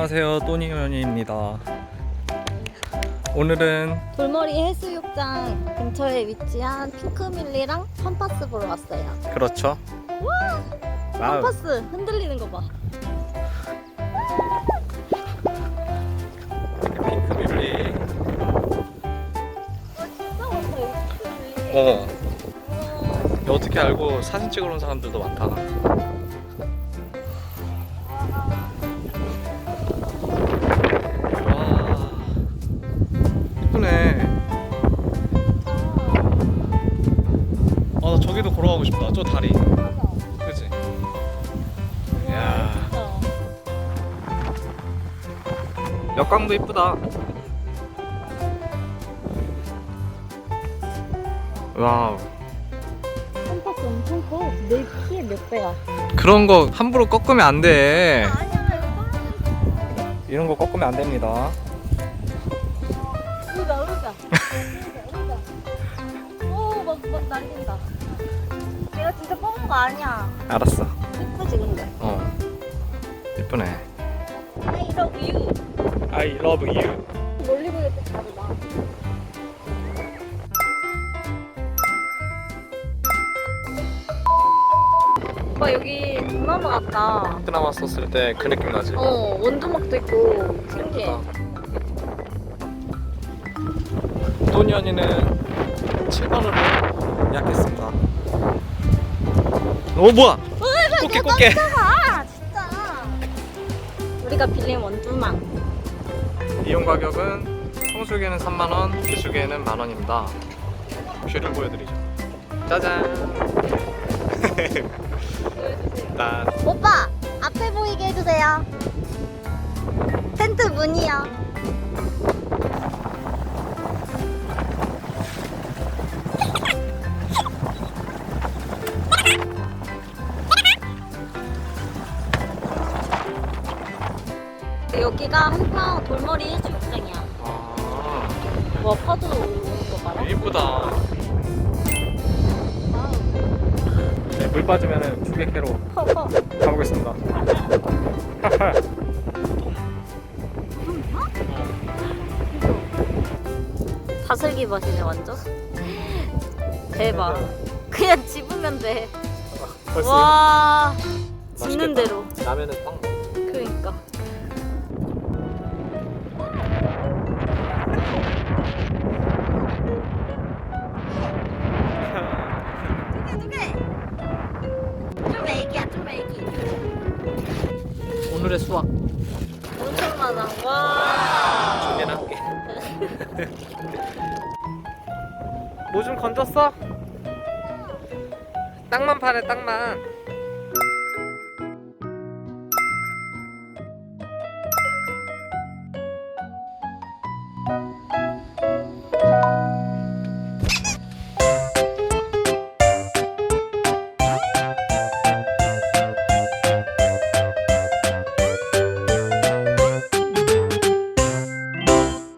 안녕하세요 또니연입니다 오늘은 돌머리 해수욕장 근처에 위치한 핑크밀리랑 팜파스 보러 왔어요. 그렇죠 와우 팜파스 흔들리는 거 봐. 핑크뮬리 어, 진짜 많다 여기 핑크밀리. 어. 어떻게 알고 사진 찍으러 온 사람들도 많다 저기도 걸어가고 싶다 저 다리. 그치? 우와, 야. 진짜. 역광도 이쁘다 와우 팜파스 엄청 커. 내 키의 몇 배야? 그런 거 함부로 꺾으면 안 돼. 아니야 이거 떨어져. 이런 거 꺾으면 안 됩니다. 울자 울자. 오막막 날린다. 내가 진짜 뽑은 거 아니야. 알았어. 예쁘지 근데. 어. 이쁘네. I love you. I love you. 멀리 보일 때 다르다. 오빠 여기 동남아 같다. 베트남 왔었을 때 그 느낌 나지? 어 원두막도 있고 신기해. 돈이 언니는 7번으로 예약했습니다. 오 뭐야? 꽃게 꽃게. 아 진짜. 우리가 빌린 원두막. 이용 가격은 성수기에는 3만 원, 비수기에는 만 원입니다. 뷰를 보여드리죠. 짜잔. 난 오빠 앞에 보이게 해주세요. 텐트 문이요. 여기가 한평 돌머리 해수욕장이야. 아, 와 파도 오는 거 봐라. 이쁘다. 네, 물 빠지면 주객회로. 가보겠습니다. 다슬기 맛이네 완전. 대박. 그냥 집으면 돼. 와. 집는 대로. 라면은 빵 오늘의 수학 엄청 많아. 와. 두 개나 할게. 뭐좀 건졌어? 땅만 파네 땅만.